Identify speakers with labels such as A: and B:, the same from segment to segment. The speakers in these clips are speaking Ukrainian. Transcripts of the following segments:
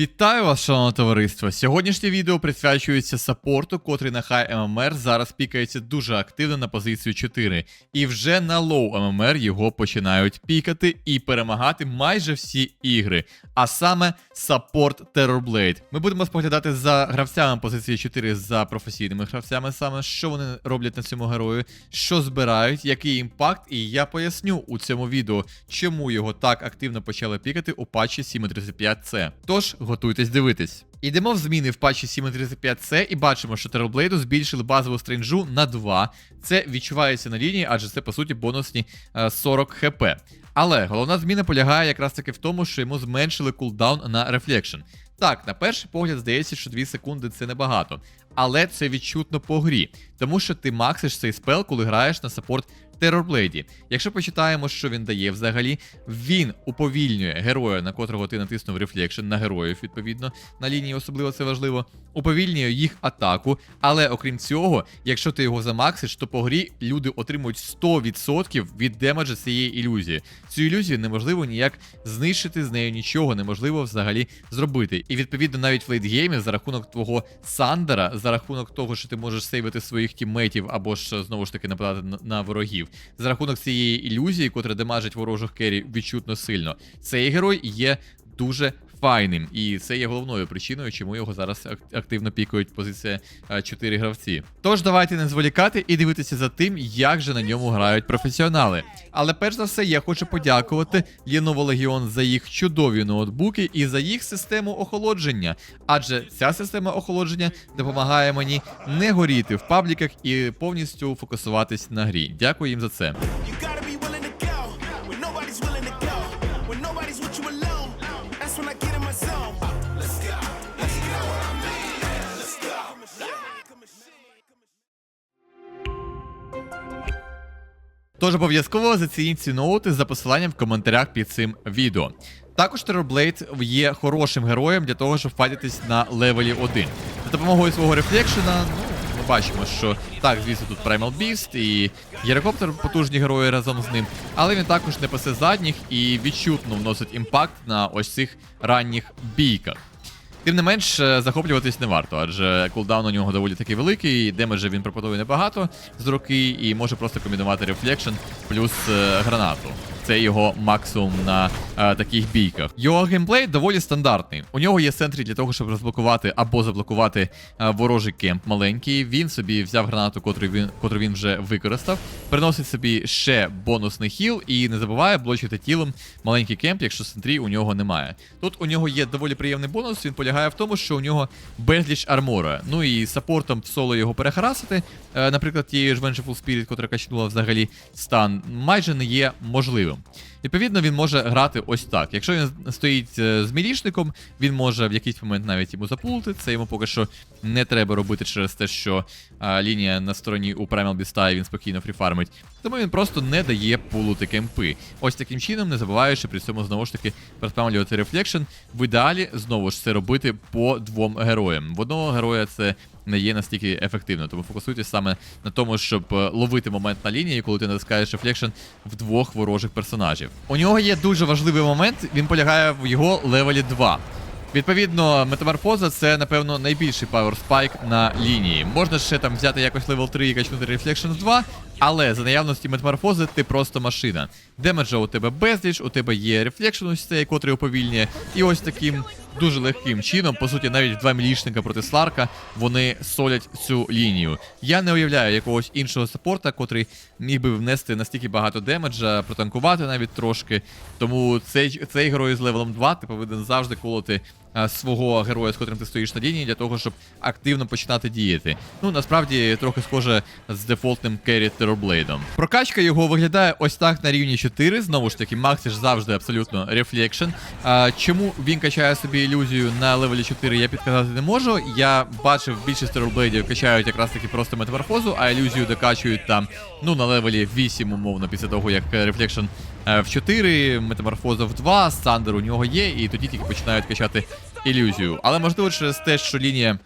A: Вітаю вас, шановне товариство! Сьогоднішнє відео присвячується саппорту, котрий на хай ММР зараз пікається дуже активно на позицію 4. І вже на лоу ММР його починають пікати і перемагати майже всі ігри. А саме саппорт Terrorblade. Ми будемо споглядати за гравцями позиції 4 за професійними гравцями, саме що вони роблять на цьому герою, що збирають, який імпакт, і я поясню у цьому відео, чому його так активно почали пікати у патчі 7.35C. Тож готуйтесь дивитись. Йдемо в зміни в патчі 7.35C і бачимо, що Terrorblade збільшили базову стрейнджу на 2. Це відчувається на лінії, адже це по суті бонусні е, 40 хп. Але головна зміна полягає якраз таки в тому, що йому зменшили кулдаун на Reflection. Так, на перший погляд здається, що 2 секунди це небагато. Але це відчутно по грі, тому що ти максиш цей спел, коли граєш на саппорт Террорблейді. Якщо почитаємо, що він дає взагалі, він уповільнює героя, на котрого ти натиснув Reflection, на героїв, відповідно, на лінії особливо це важливо, уповільнює їх атаку. Але окрім цього, якщо ти його замаксиш, то по грі люди отримують 100% від демеджа цієї ілюзії. Цю ілюзію неможливо ніяк знищити, з нею нічого неможливо взагалі зробити. І відповідно навіть в лейтгеймі за рахунок твого Сандера, за рахунок того, що ти можеш сейвити своїх тіммейтів або ж знову ж таки нападати на, на ворогів, за рахунок цієї ілюзії, котра демажить ворожих керрі відчутно сильно, цей герой є дуже файним. І це є головною причиною, чому його зараз активно пікають позиція 4 гравці. Тож давайте не зволікати і дивитися за тим, як же на ньому грають професіонали. Але перш за все, я хочу подякувати Lenovo Legion за їх чудові ноутбуки і за їх систему охолодження. Адже ця система охолодження допомагає мені не горіти в пабліках і повністю фокусуватись на грі. Дякую їм за це. Тож обов'язково зацініть ці ноути за посиланням в коментарях під цим відео. Також Terrorblade є хорошим героєм для того, щоб файтитись на левелі 1. За допомогою свого рефлекшена, ну, ми бачимо, що так, звісно, тут Primal Beast і Герокоптер потужні герої разом з ним, але він також не пасе задніх і відчутно вносить імпакт на ось цих ранніх бійках. Тим не менш, е, захоплюватись не варто, адже кулдаун у нього доволі таки великий, демеджа він пропонує небагато з руки і може просто комбінувати рефлекшн плюс е, гранату. Це його максимум на е, таких бійках. Його геймплей доволі стандартний. У нього є сентрі для того, щоб розблокувати або заблокувати е, ворожий кемп маленький. Він собі взяв гранату, котру він, котру він вже використав, приносить собі ще бонусний хіл і не забуває блочити тілом маленький кемп, якщо сентрі у нього немає. Тут у нього є доволі приємний бонус. Він полягає в тому, що у нього безліч армора. Ну і саппортом в соло його перехарасити, е, наприклад, тією ж Vengeful Spirit, котра качнула взагалі стан, майже не є можливим. Відповідно, він може грати ось так. Якщо він стоїть е, з мілішником, він може в якийсь момент навіть йому запулити. Це йому поки що не треба робити через те, що а, лінія на стороні у Primal Beast, і він спокійно фріфармить. Тому він просто не дає пулути кемпи. Ось таким чином, не забуваючи при цьому знову ж таки розпамлювати рефлекшн. В ідеалі знову ж це робити по двом героям. В одного героя це не є настільки ефективно, тому фокусуйтесь саме на тому, щоб е, ловити момент на лінії, коли ти натискаєш рефлекшн в двох ворожих персонажів. У нього є дуже важливий момент, він полягає в його левелі 2. Відповідно, метаморфоза це, напевно, найбільший power spike на лінії. Можна ще там взяти якось левел 3 і качнути Reflection 2, але за наявності метаморфози ти просто машина. Демеджа у тебе безліч, у тебе є Reflection ось котрий уповільнює, і ось таким дуже легким чином, по суті, навіть два мілішника проти Сларка, вони солять цю лінію. Я не уявляю якогось іншого саппорта, котрий міг би внести настільки багато демеджа, протанкувати навіть трошки. Тому цей, цей герой з левелом 2 ти повинен завжди колоти свого героя, з котрим ти стоїш на лінії, для того, щоб активно починати діяти. Ну, насправді, трохи схоже з дефолтним керрі Терорблейдом. Прокачка його виглядає ось так на рівні 4. Знову ж таки, Максиш завжди абсолютно рефлекшн. Чому він качає собі ілюзію на левелі 4, я підказати не можу. Я бачив, більшість Терорблейдів качають якраз таки просто метаморфозу, а ілюзію докачують там, ну, на левелі 8, умовно, після того, як рефлекшн в 4, метаморфоза в 2, Сандер у нього є, і тоді тільки починають качати ілюзію. Але можливо через те, що лінія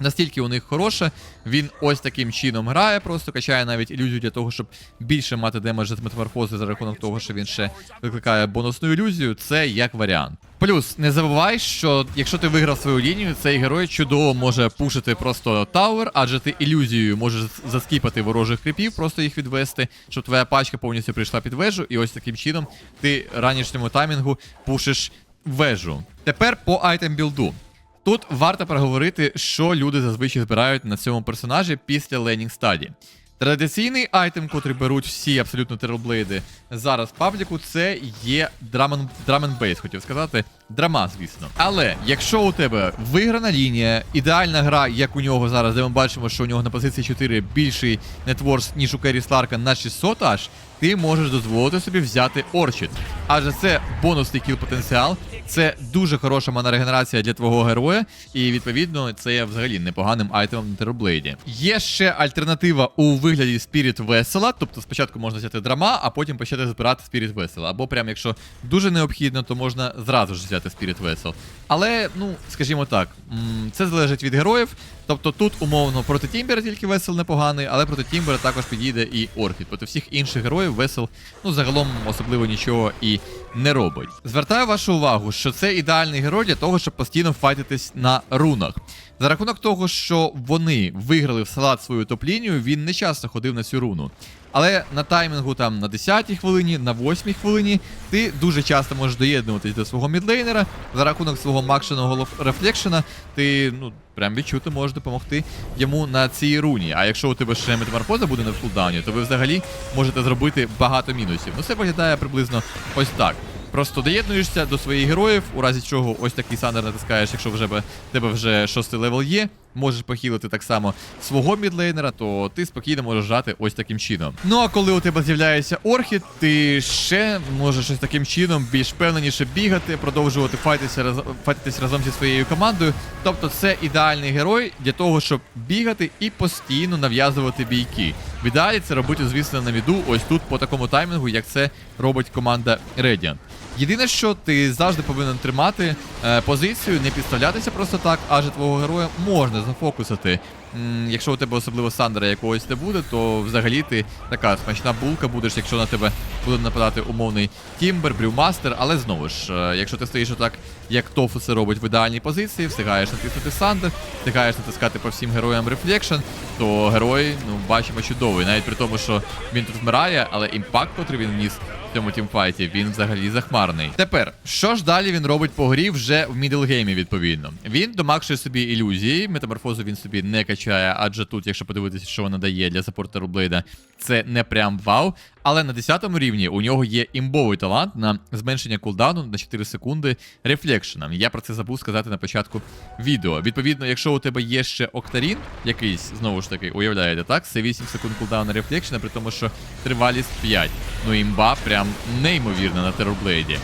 A: Настільки у них хороше, він ось таким чином грає, просто качає навіть ілюзію для того, щоб більше мати демеджа з метаморфози за рахунок того, що він ще викликає бонусну ілюзію. Це як варіант. Плюс не забувай, що якщо ти виграв свою лінію, цей герой чудово може пушити просто тауер, адже ти ілюзією можеш заскіпати ворожих кріпів, просто їх відвести, щоб твоя пачка повністю прийшла під вежу, і ось таким чином ти ранішньому таймінгу пушиш вежу. Тепер по айтем білду. Тут варто проговорити, що люди зазвичай збирають на цьому персонажі після Ленінг стаді. Традиційний айтем, котрий беруть всі абсолютно тероблейди зараз в пабліку, це є драмен бейс, хотів сказати. Драма, звісно. Але якщо у тебе виграна лінія, ідеальна гра, як у нього зараз, де ми бачимо, що у нього на позиції 4 більший нетворс, ніж у Керрі Сларка на 600 аж, ти можеш дозволити собі взяти Орчід. Адже це бонусний кіл потенціал, це дуже хороша манарегенерація для твого героя, і відповідно це є взагалі непоганим айтемом на тероблейді. Є ще альтернатива у вигляді Спіріт Весела, тобто спочатку можна взяти драма, а потім почати збирати Спіріт Весела. Або прям якщо дуже необхідно, то можна зразу ж взяти Спіріт Весел. Але, ну, скажімо так, це залежить від героїв. Тобто тут умовно проти Тімбера тільки весел непоганий, але проти Тімбера також підійде і Орхід. Проти всіх інших героїв весел, ну загалом особливо нічого і не робить. Звертаю вашу увагу, що це ідеальний герой для того, щоб постійно файтитись на рунах. За рахунок того, що вони виграли в салат свою топ-лінію, він не часто ходив на цю руну. Але на таймінгу там на 10-й хвилині, на 8-й хвилині ти дуже часто можеш доєднуватись до свого мідлейнера. За рахунок свого макшеного рефлекшена, ти ну прям відчути можеш допомогти йому на цій руні. А якщо у тебе ще метаморфоза буде на кулдауні, то ви взагалі можете зробити багато мінусів. Ну це виглядає приблизно ось так. Просто доєднуєшся до своїх героїв, у разі чого ось такий сандер натискаєш, якщо вже тебе вже шостий левел є. Можеш похилити так само свого мідлейнера, то ти спокійно можеш жати ось таким чином. Ну а коли у тебе з'являється орхід, ти ще можеш ось таким чином більш впевненіше бігати, продовжувати файтитися, раз, файтитись разом зі своєю командою. Тобто це ідеальний герой для того, щоб бігати і постійно нав'язувати бійки. В ідеалі це робити, звісно, на віду, ось тут по такому таймінгу, як це робить команда Radiant. Єдине, що ти завжди повинен тримати е, позицію, не підставлятися просто так, адже твого героя можна зафокусити. М, якщо у тебе особливо Сандера якогось не буде, то взагалі ти така смачна булка будеш, якщо на тебе буде нападати умовний Тімбер, Брюмастер, але знову ж, е, якщо ти стоїш отак, як Тофу це робить в ідеальній позиції, встигаєш натиснути Сандер, встигаєш натискати по всім героям Рефлекшн, то герой, ну, бачимо, чудовий. Навіть при тому, що він тут вмирає, але імпакт, котрий він вніс в цьому тімфайті, він взагалі захмарний. Тепер, що ж далі він робить по грі вже в мідлгеймі, відповідно. Він домакшує собі ілюзії, метаморфозу він собі не качає, адже тут, якщо подивитися, що вона дає для саппорта Рублейда, це не прям вау. Але на 10 рівні у нього є імбовий талант на зменшення кулдауну на 4 секунди рефлекшеном. Я про це забув сказати на початку відео. Відповідно, якщо у тебе є ще Октарін, якийсь, знову ж таки, уявляєте, так? Це 8 секунд кулдауна рефлекшена, при тому, що тривалість 5. Ну імба прям неймовірна на терорблейді.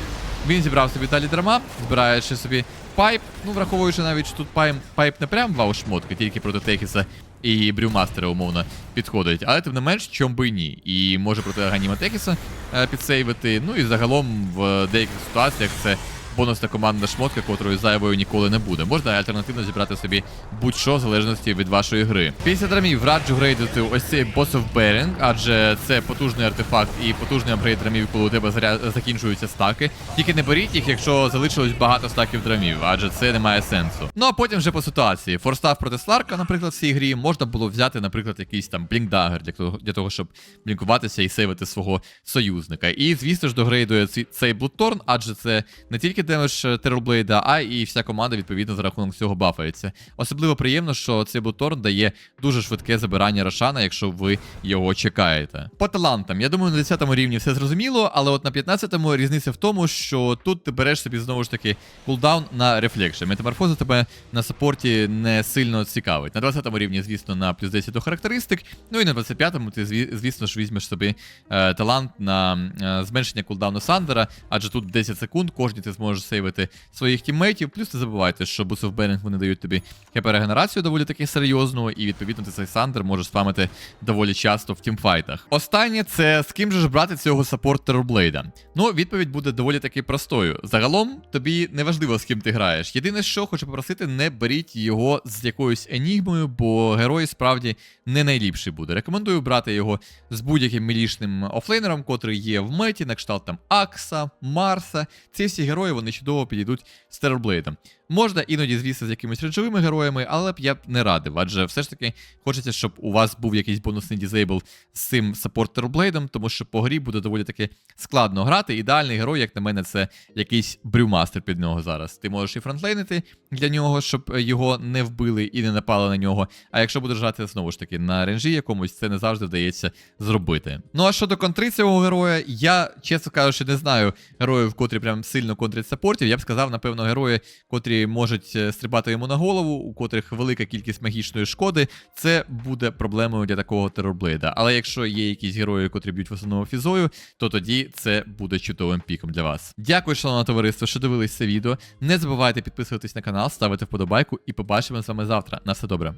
A: Він зібрав собі далі драма, збираючи собі пайп. Ну, враховуючи навіть, що тут пайп, пайп не прям вау шмотки, тільки проти Техіса і Брюмастера, умовно, підходить. Але тим не менш, чом би ні. І може проти Аганіма Техіса е, підсейвити. Ну і загалом в деяких ситуаціях це бонусна командна шмотка, котрою зайвою ніколи не буде. Можна альтернативно зібрати собі будь-що в залежності від вашої гри. Після драмів раджу грейдити ось цей Boss of Bearing, адже це потужний артефакт і потужний апгрейд драмів, коли у тебе заря... закінчуються стаки. Тільки не беріть їх, якщо залишилось багато стаків драмів, адже це не має сенсу. Ну а потім вже по ситуації. Форстав проти Сларка, наприклад, в цій грі можна було взяти, наприклад, якийсь там блінкдагер для того, для того, щоб блінкуватися і сейвити свого союзника. І звісно ж догрейдує цей Блудторн, адже це не тільки демедж Терорблейда, а і вся команда відповідно за рахунок цього бафається. Особливо приємно, що цей Блудторн дає дуже швидке забирання Рошана, якщо ви його чекаєте. По талантам, я думаю, на 10 рівні все зрозуміло, але от на 15-му різниця в тому, що тут ти береш собі знову ж таки кулдаун на рефлекшн. Метаморфоза тебе на саппорті не сильно цікавить. На 20-му рівні, звісно, на плюс 10 до характеристик. Ну і на 25-му ти, звісно ж, візьмеш собі е, талант на е, зменшення кулдауну Сандера, адже тут 10 секунд, кожні ти зможеш можеш сейвити своїх тіммейтів. Плюс не забувайте, що буси в Берінг вони дають тобі хп регенерацію доволі таки серйозну, і відповідно ти цей Сандер можеш спамити доволі часто в тімфайтах. Останнє це з ким же ж брати цього саппорт Терорблейда? Ну, відповідь буде доволі таки простою. Загалом тобі не важливо, з ким ти граєш. Єдине, що хочу попросити, не беріть його з якоюсь енігмою, бо герой справді не найліпший буде. Рекомендую брати його з будь-яким мілішним офлейнером, котрий є в меті, на кшталт там Акса, Марса. Ці всі герої вони чудово підійдуть з Терорблейдом. Можна іноді, звісно, з якимись речовими героями, але б я б не радив, адже все ж таки хочеться, щоб у вас був якийсь бонусний дізейбл з цим саппорт Терорблейдом, тому що по грі буде доволі таки складно грати. Ідеальний герой, як на мене, це якийсь брюмастер під нього зараз. Ти можеш і фронтлейнити для нього, щоб його не вбили і не напали на нього. А якщо будеш грати знову ж таки на ренжі якомусь, це не завжди вдається зробити. Ну а щодо контри цього героя, я чесно кажучи, не знаю героїв, котрі прям сильно контрять саппортів. Я б сказав, напевно, герої, котрі можуть е, стрибати йому на голову, у котрих велика кількість магічної шкоди, це буде проблемою для такого терорблейда. Але якщо є якісь герої, котрі б'ють в основному фізою, то тоді це буде чудовим піком для вас. Дякую, шановне товариство, що дивились це відео. Не забувайте підписуватись на канал, ставити вподобайку і побачимо з вами завтра. На все добре.